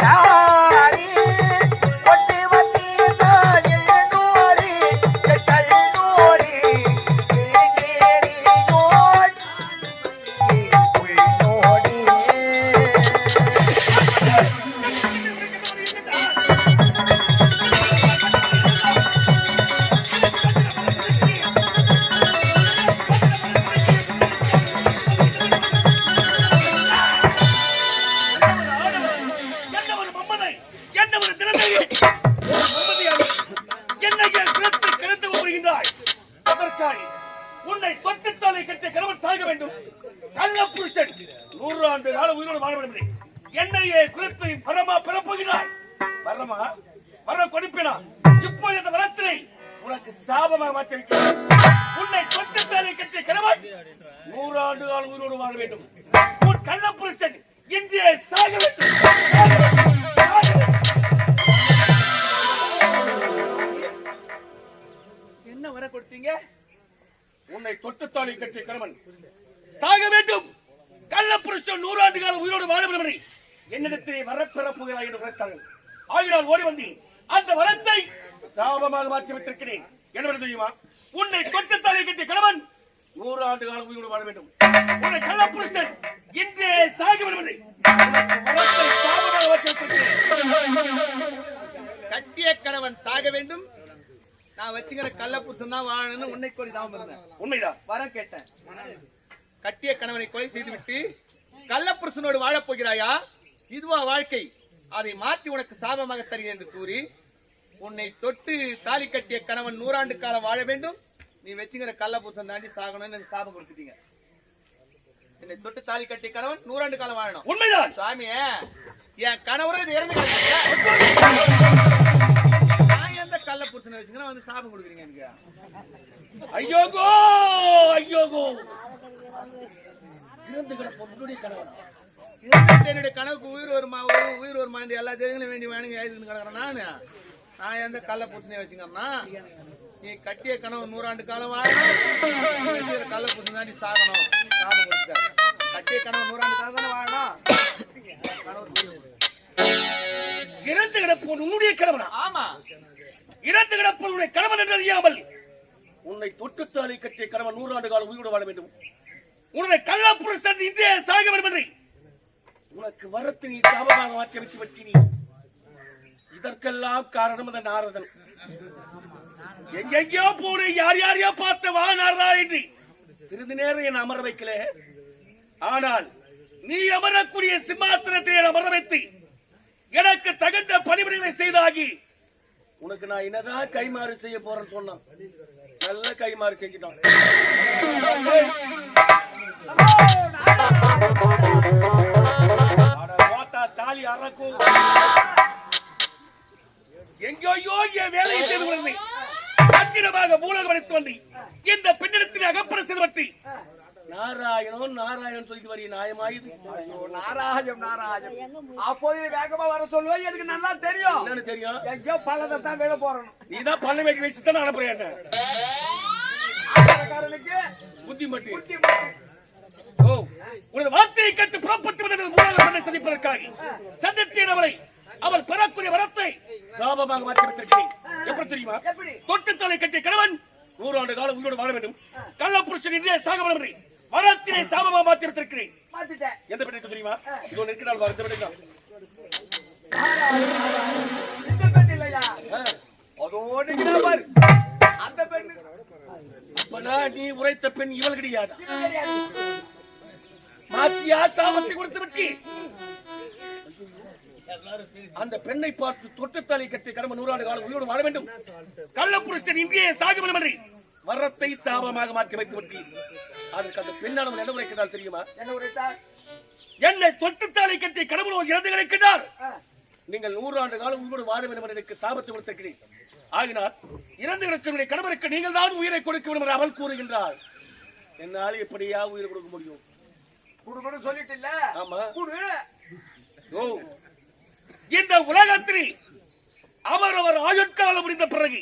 Yeah. உன்னை தொட்டுத்தாலை கட்டிய கணவன் சாக வேண்டும். கள்ள புருஷன். நூறு ஆண்டு நாள் உயிரோடு வாழ வேண்டும். என்னையே குறித்து பரமா பிறப்புகிறார் பரமா வர கொடுப்பினா? இப்போ இந்த வரத்தினை உனக்கு சாபமாக மாற்றி வைக்கிறேன் உன்னை தொட்டுத்தாலை கட்டிய கணவன் நூறு ஆண்டு நாள் உயிரோடு வாழ வேண்டும். உன் கள்ள புருஷன் இன்றே சாக வேண்டும் சாக வேண்டும், சாக வேண்டும். என்ன வர கொடுத்தீங்க? உன்னை தொட்டுத்தாலி கட்டிய கணவன். சாக வேண்டும். கள்ள புருஷன் நூறாண்டு காலம் உயிரோடு வாழ விடவில்லை என்னிடத்திலே வரப்பெறப்புகிறாய் என்று உரைத்தார்கள் ஆகினால் ஓடி வந்து அந்த வரத்தை சாபமாக மாற்றி வைத்திருக்கிறேன் என்ன தெரியுமா? உன்னை தொட்டுத்தாலி கட்டிய கணவன் நூறு ஆண்டு காலம் உயிரோடு வாழ வேண்டும். உன்னை கள்ள புருஷன் இன்றே சாக விடவில்லை கட்டிய கணவன் சாக வேண்டும். நான் வச்சுக்கிற கள்ள புருஷன் தான் வாழணும்னு உன்னை கோரி தான் இருந்தேன் உண்மைதான். வரம் கேட்டேன். கட்டிய கணவனை கொலை செய்துவிட்டு கள்ள புருஷனோடு வாழப் போகிறாயா? இதுவா வாழ்க்கை. அதை மாற்றி உனக்கு சாபமாக தருகிறேன் என்று கூறி உன்னை தொட்டு தாலி கட்டிய கணவன் நூறாண்டு காலம் வாழ வேண்டும். நீ வச்சுக்கிற கள்ள புருஷன் தாண்டி சாகணும்னு எனக்கு சாபம் கொடுத்துட்டீங்க. என்னை தொட்டு தாலி கட்டிய கணவன் நூறாண்டு காலம் வாழணும். உண்மைதான். சுவாமியே என் கணவரும் இது இறந்து கள்ள புருஷனை வச்சுக்கிறேன் வந்து சாபம் கொடுக்குறீங்க எனக்கு. ஐயோகோ ஐயோகோ உன்னுடைய கணவன் என்னுடைய கணவுக்கு உயிர் வருமா உயிர் வருமா இந்த எல்லா தேவைகளும் வேண்டி வேணுங்க எழுதுன்னு கிடக்குறேன் நானு. நான் எந்த கள்ள புருஷனை வச்சுக்கிறேன்னா நீ கட்டிய கனவு நூறாண்டு காலம் வாழணும் கள்ள புருஷன் தாண்டி சாகணும். சாபம் கொடுத்த கட்டிய கனவு நூறாண்டு காலம் தானே வாழணும். புரியுது. இறந்து கிடப்போம் உன்னுடைய கணவனா ஆமா. இறந்து கிடப்போம் உன்னுடைய கணவன் என்று அறியாமல். உன்னை தொட்டுத்தாலி கட்டிய கணவன் நூறாண்டு காலம் உயிரோடு வாழ வேண்டும். உன்னுடைய கள்ள புருஷன் இந்திய சாக வேண்டும் என்று. உனக்கு வரத்து நீ சாபமாக மாற்றி வட்டி நீ இதற்கெல்லாம் காரணம் அந்த நாரதன். எங்கெங்கயோ போன யார் யாரையோ பார்த்த வா நாரதா என்று. சிறிது நேரம் என் அமர வைக்கல. ஆனால் நீ அமரக்கூடிய சிம்மாசனத்தை அமர வைத்து எனக்கு தகுந்த பணிபுரிகளை செய்தாகி உனக்கு நான் என்னதான் கைமாறு செய்ய போறேன்னு சொன்னான். நல்ல கைமாறு செஞ்சிட்டான். அட தாலி அறக்கும் எங்கேயோ என் வேலையை செய்து கொண்டு கட்டிடமாக மூலகம் வந்து இந்த பெண்ணிடத்தில் அகப்பட செல்வத்தை நாராயணம் நாராயணன் சொல்லிட்டு வரி நியாயமாயுது நாராஜம் நாராஜம் அப்போது வேகமா வர சொல்லுவேன் எனக்கு நல்லா தெரியும். என்னன்னு தெரியும்? எங்கேயோ பழத்தை தான் விட போறணும். நீதான் பல்ல வைக்க வச்சு தான் அனுப்புறேன் புத்தி மட்டும் புத்தி மட்டும். ஓ உனது வார்த்தையை கேட்டு புறப்பட்டு மூலம் பண்ணை சந்திப்பதற்காக. சந்தித்தேன் அவளை அவள் பெறக்கூடிய வரத்தை லாபமாக மாற்றி வைத்திருக்கிறேன். எப்படி தெரியுமா? எப்படி? தொட்டுத்தலை கட்டிய கணவன் நூறாண்டு காலம் உயிரோடு வாழ வேண்டும். கள்ள புருஷன் இன்றே சாக வேண்டும் வரத்தினை சாபமாக மாற்றி எந்த பெண்ணுக்கு தெரியுமா? இது ஒன்று இருக்கிறாள் வா, இந்த பெண்ணுக்கு. இந்த பெண் இல்லையா? ஆ. அதோடு இங்கே பாரு. அந்த பெண்ணு. அப்பதான் நீ உரைத்த பெண் இவள் கிடையாது. மாத்தியா சாபத்தை கொடுத்து விட்டு. அந்த பெண்ணை பார்த்து தொட்டுத்தாலி கட்டி கடமை நூறாண்டு காலம் உயிரோடு வாழ வேண்டும். கள்ள புருஷன் இந்திய சாகமனம் என்று வரத்தை சாபமாக மாற்றி வைத்து விட்டு அதற்கு அந்த பெண்ணானவன் என்ன உரைக்கிறாள் தெரியுமா? என்ன உரைத்தார்? என்னை தொட்டுத்தாலி கட்டி கடவுள் இறந்து கிடைக்கிறார். நீங்கள் நூறாண்டு காலம் உங்களோடு வாழ வேண்டும் என்று எனக்கு சாபத்தை கொடுத்திருக்கிறேன் ஆகினால் இறந்து கிடக்கிற கணவருக்கு நீங்கள் தான் உயிரை கொடுக்க வேண்டும் என்று அவள் கூறுகின்றாள். என்னால் எப்படியா உயிரை கொடுக்க முடியும்? குடுக்கணும் சொல்லிட்டு இல்ல. ஆமா. குடு. ஓ. இந்த உலகத்தில் அவரவர் ஆயுட்காலம் முடிந்த பிறகு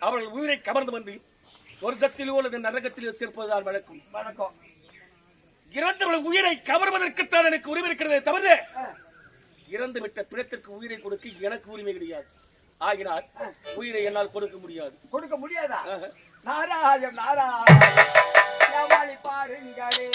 அவர்கள் உயிரை கவர்ந்து வந்து சொர்க்கத்திலோ அல்லது நரகத்திலோ சேர்ப்பதுதான் வழக்கம். வணக்கம். இறந்தவர்கள் உயிரை கவர்வதற்குத்தான் எனக்கு உரிமை இருக்கிறதே தவிர. இறந்து விட்ட பிணத்திற்கு உயிரை கொடுக்க எனக்கு உரிமை கிடையாது. ஆகினால் உயிரை என்னால் கொடுக்க முடியாது. கொடுக்க முடியாதா? நாராஜம் ஏமாளி பாருங்களே.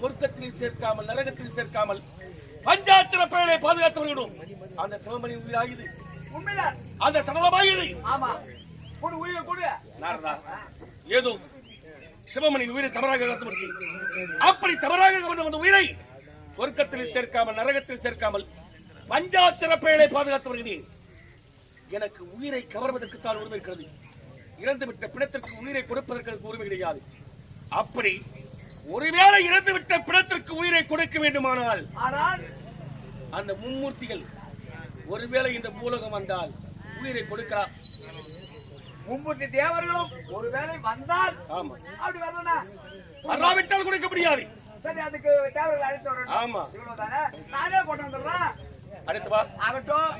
சொர்க்கத்தில் சேர்க்காமல் நரகத்தில் சேர்க்காமல் பஞ்சாத்திர பெயரை பாதுகாத்து வருகிறோம். அந்த சிவமணி உயிராகுது உண்மைதான். அந்த சடலமாகுது ஆமா. கூடு உயிரை கூடு. நாரதா ஏதோ சிவமணியின் உயிரை தவறாக கருத்து அப்படி தவறாக கொண்டு வந்த உயிரை சொர்க்கத்தில் சேர்க்காமல் நரகத்தில் சேர்க்காமல் பஞ்சாத்திர பெயரை பாதுகாத்து வருகிறேன். எனக்கு உயிரை கவர்வதற்கு தான் உரிமை இருக்கிறது. இறந்துவிட்ட பிணத்திற்கு உயிரை கொடுப்பதற்கு உரிமை கிடையாது. அப்படி ஒருவேளை இறந்துவிட்ட பிணத்திற்கு உயிரை கொடுக்க வேண்டுமானால் ஆனால் அந்த மும்மூர்த்திகள் ஒருவேளை இந்த பூலகம் வந்தால் உயிரை கொடுக்கலாம். மும்மூர்த்தி தேவர்களும் ஒருவேளை வந்தால் ஆமா. அப்படி வரணும்னா வராவிட்டால் கொடுக்க முடியாது. சரி அதுக்கு தேவர்கள் அழைத்து வரணும். ஆமா. இவ்வளவு தானே நானே கொண்டு வந்துடுறேன். அடுத்து வா. ஆகட்டும்.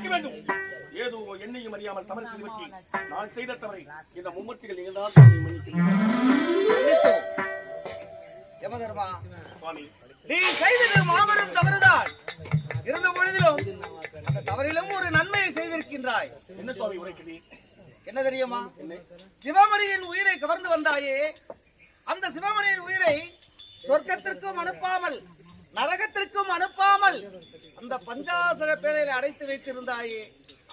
மன்னிக்க வேண்டும். ஏதோ என்னையும் அறியாமல் தவறு செய்துவிட்டு நான் செய்த தவறை இந்த மும்மூர்த்திகள் நீங்கள் தான் என்னை மன்னிக்கிறீர்கள். யமதர்மா சுவாமி. நீ செய்தது மாபெரும் தவறுதான். இருந்த பொழுதிலும் அந்த தவறிலும் ஒரு நன்மையை செய்திருக்கின்றாய். என்ன சுவாமி உரைக்கிறீர் என்ன தெரியுமா? சிவமணியின் உயிரை கவர்ந்து வந்தாயே அந்த சிவமணியின் உயிரை சொர்க்கத்திற்கும் அனுப்பாமல் நரகத்திற்கும் அனுப்பாமல் அந்த பஞ்சாசர பேழையில அடைத்து வைத்திருந்தாயே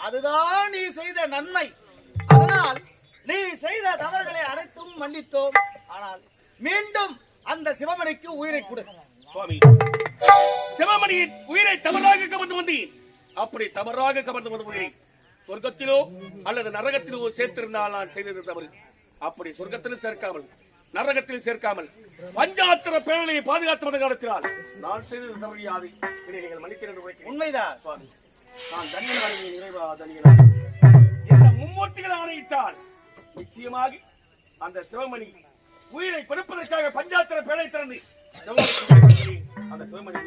அதுதான் நீ செய்த நன்மை. அதனால் நீ செய்த தவறுகளை அனைத்தும் மன்னித்தோம். ஆனால் மீண்டும் அந்த சிவமணிக்கு உயிரை கொடு. சுவாமி சிவமணியின் உயிரை தவறாக கவர்ந்து வந்தேன் அப்படி தவறாக கவர்ந்து வந்த சொர்க்கத்திலோ அல்லது நரகத்திலோ சேர்த்திருந்தால் நான் செய்தது தவறு. அப்படி சொர்க்கத்திலும் சேர்க்காமல் நரகத்தில் சேர்க்காமல் பஞ்சாத்திர பேரலையை பாதுகாத்து வந்த காலத்தினால் நான் செய்தது தவறு யாது இதை நீங்கள் மன்னிக்கிறது உண்மைதான். சுவாமி நான் தன்யனாக நிறைவா தன்யனாக இந்த மும்மூர்த்திகள் ஆணையிட்டால் நிச்சயமாக அந்த சிவமணி உயிரை கொடுப்பதற்காக பஞ்சாத்திர பேழை திறந்து. அந்த சிவமணி.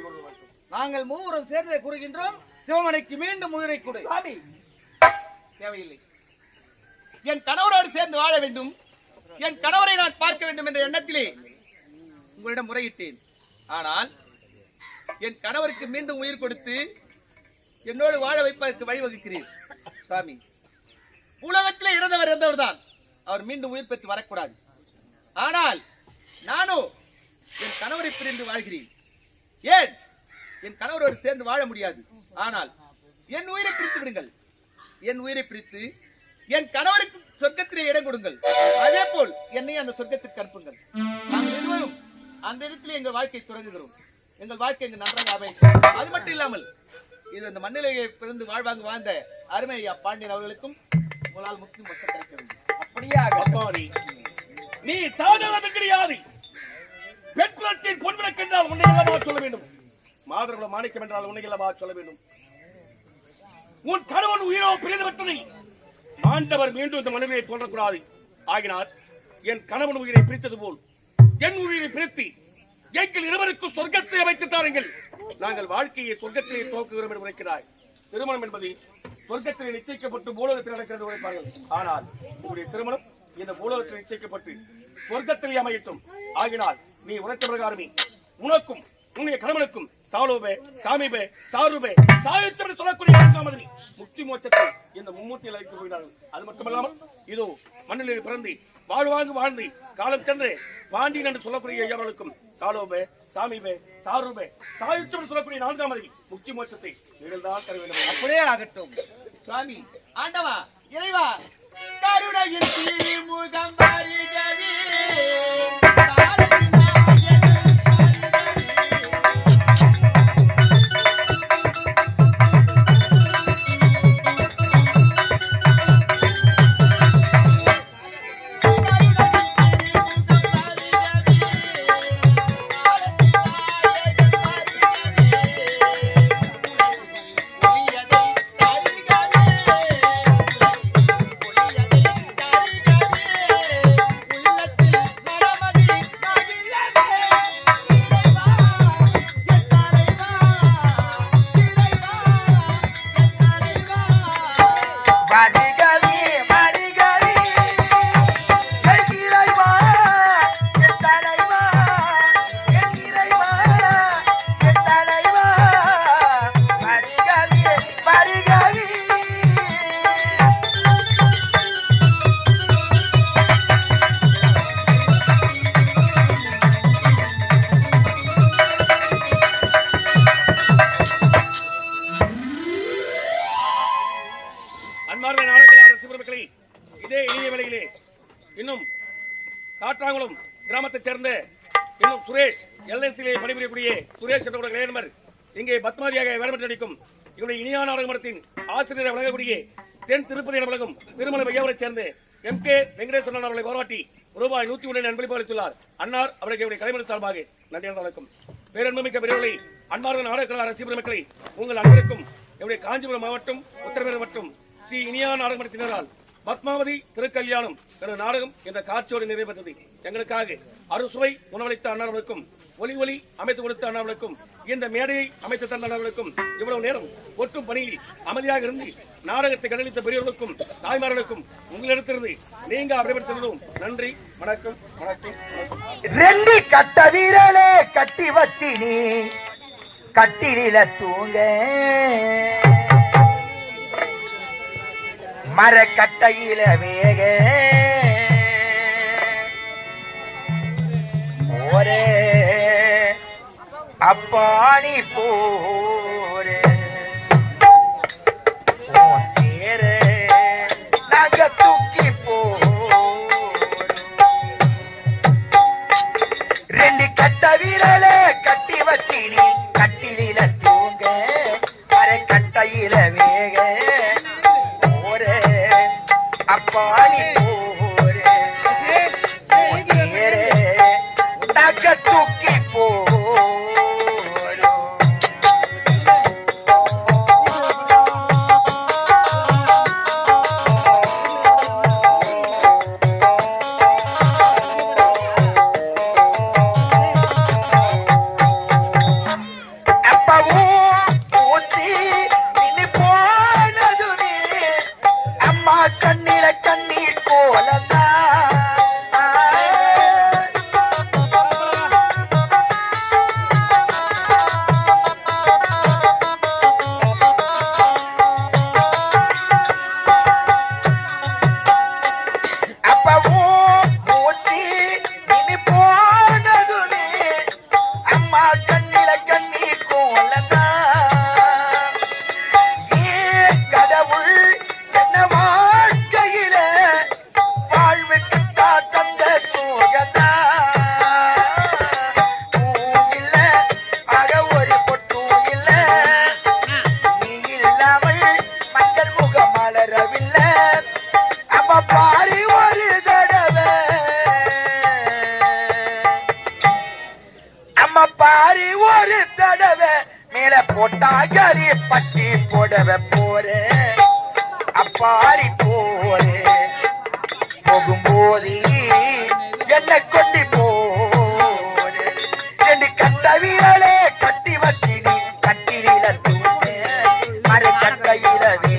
நாங்கள் மூவரும் சேர்ந்து கூறுகின்றோம். சிவமணிக்கு மீண்டும் உயிரை கொடு. தேவையில்லை. என் கணவரோடு சேர்ந்து வாழ வேண்டும். என் கணவரை நான் பார்க்க வேண்டும் என்ற எண்ணத்திலே உங்களிடம் முறையிட்டேன். ஆனால் என் கணவருக்கு மீண்டும் உயிர் கொடுத்து என்னோடு வாழ வைப்பதற்கு வழிவகுக்கிறீர் சாமி. உலகத்திலே இறந்தவர் இறந்தவர் தான் அவர் மீண்டும் உயிர் பெற்று வரக்கூடாது. ஆனால் நானோ என் கணவரை பிரிந்து வாழ்கிறேன். ஏன்? என் கணவரோடு சேர்ந்து வாழ முடியாது. ஆனால் என் உயிரை பிரித்து விடுங்கள். என் உயிரை பிரித்து என் கணவருக்கு சொர்க்கத்திலே இடம் கொடுங்கள். அதே போல் என்னை அந்த சொர்க்கத்திற்கு அனுப்புங்கள். நாங்கள் இருவரும் அந்த இடத்திலே எங்கள் வாழ்க்கை தொடங்குகிறோம். எங்கள் வாழ்க்கை இங்கு நன்றாக அமையும் அது மட்டும் இல்லாமல் இது அந்த மண்ணிலேயே பிறந்து வாழ்வாங்க வாழ்ந்த அருமை ஐயா பாண்டியன் அவர்களுக்கும் உங்களால் முக்தி மொத்தம் கிடைக்க வேண்டும். அப்படியா அப்பாடி நீ சாதாரண கிடையாது பெற்றத்தின் பொன்விளக்கு என்றால் உன்னை அல்லவா சொல்ல வேண்டும்? மாதவர்கள மாணிக்கம் என்றால் உன்னை அல்லவா சொல்ல வேண்டும்? உன் கணவன் உயிரோ பிரிந்து விட்டதை ஆண்டவர் மீண்டும் இந்த மனைவியை தோன்றக்கூடாது. ஆகினார் என் கணவன் உயிரை பிரித்தது போல் என் உயிரை பிரித்து எங்கள் இருவருக்கும் சொர்க்கத்தை அமைத்து தாருங்கள். நாங்கள் வாழ்க்கையை சொர்க்கத்திலே துவக்குகிறோம் என்று உரைக்கிறாய். திருமணம் என்பது சொர்க்கத்திலே நிச்சயிக்கப்பட்டு பூலோகத்தில் நடக்கிறது உரைப்பார்கள். ஆனால் உங்களுடைய திருமணம் இந்த பூலோகத்தில் நிச்சயிக்கப்பட்டு சொர்க்கத்திலே அமையட்டும். ஆகினால் நீ உரைத்த பிரகாரமே உனக்கும் உன்னுடைய கணவனுக்கும் சாலோபே சாமிபே சாருபே சாயுத்தம் சொல்லக்கூடிய நான்காமது முக்தி மோட்சத்தை இந்த மும்மூர்த்தியில் அழைத்து போகிறார்கள் அது மட்டுமல்லாமல் இதோ மண்ணிலே பிறந்து வாழ்வாங்கு வாழ்ந்து காலம் சென்று பாண்டியன் என்று சொல்லக்கூடிய ஐயாவர்களுக்கும் சாலோபே சாமிபே சாருபே சாயுத்தம் சொல்லக்கூடிய நான்காமது முக்தி மோட்சத்தை நீங்கள் தான் தர வேண்டும். அப்படியே ஆகட்டும். சாமி ஆண்டவா இறைவா கருணையின் தீமுகம் வருகவே. இன்னும் சுரேஷ் எல்ஐசியிலே பணிபுரியக்கூடிய சுரேஷ் என்ற ஒரு இளைஞர் இங்கே பத்மாதியாக வேடமிட்டு நடிக்கும் இவருடைய இனியான நாடக மடத்தின் ஆசிரியரை வழங்கக்கூடிய தென் திருப்பதி என வழங்கும் திருமலை மையாவரைச் சேர்ந்த எம் கே வெங்கடேஸ்வரன் அவர்களை போராட்டி ரூபாய் நூத்தி ஒன்று அன்பளிப்பு அளித்துள்ளார். அன்னார் அவருக்கு இவருடைய கலைமணி சார்பாக நன்றி வணக்கம். பேரன்புமிக்க பெரியவர்களை அன்பார்ந்த நாடக ரசிகர் மக்களை உங்கள் அனைவருக்கும் என்னுடைய காஞ்சிபுரம் மாவட்டம் உத்தரமேறு மற்றும் ஸ்ரீ இனியா நாடகமன்றத்தினரால் பத்மாவதி திருக்கல்யாணம் என்ற நாடகம் என்ற காட்சியோடு நிறைவேற்றது எங்களுக்காக அறுசுவை உணவளித்த அண்ணாவர்களுக்கும் ஒலி ஒலி அமைத்து கொடுத்த அண்ணாவர்களுக்கும் இந்த மேடையை அமைத்து தந்த அண்ணாவர்களுக்கும் இவ்வளவு நேரம் ஒட்டும் பணியில் அமைதியாக இருந்து நாடகத்தை கடலித்த பெரியவர்களுக்கும் தாய்மார்களுக்கும் உங்களிடத்திலிருந்து நீங்க அடைபெற்றதும் நன்றி வணக்கம் வணக்கம். ரெண்டு கட்ட வீரலே கட்டி வச்சு நீ. கட்டிலில தூங்க. மரக்கட்டையில வேக. போரே அப்பாணி போரே. உன் நாங்க தூக்கி போறோம். ரெண்டு கட்ட வீரர் கட்டையில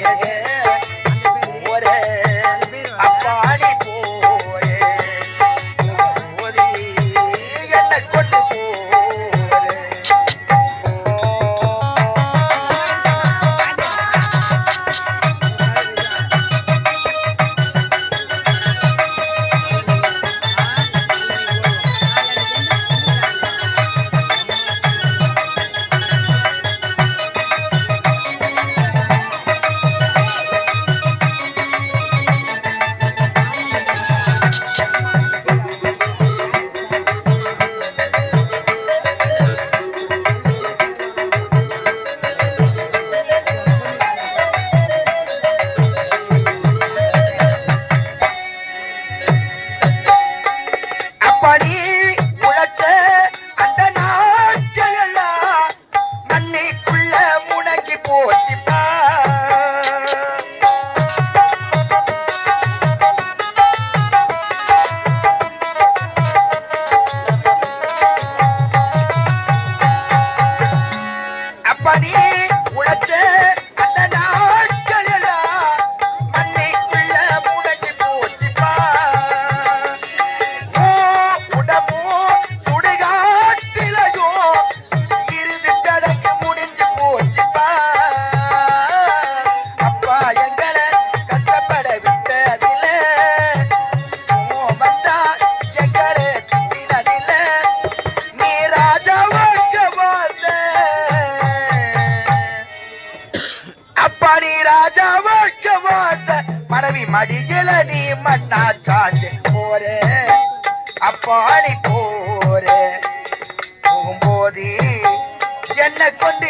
கொண்டு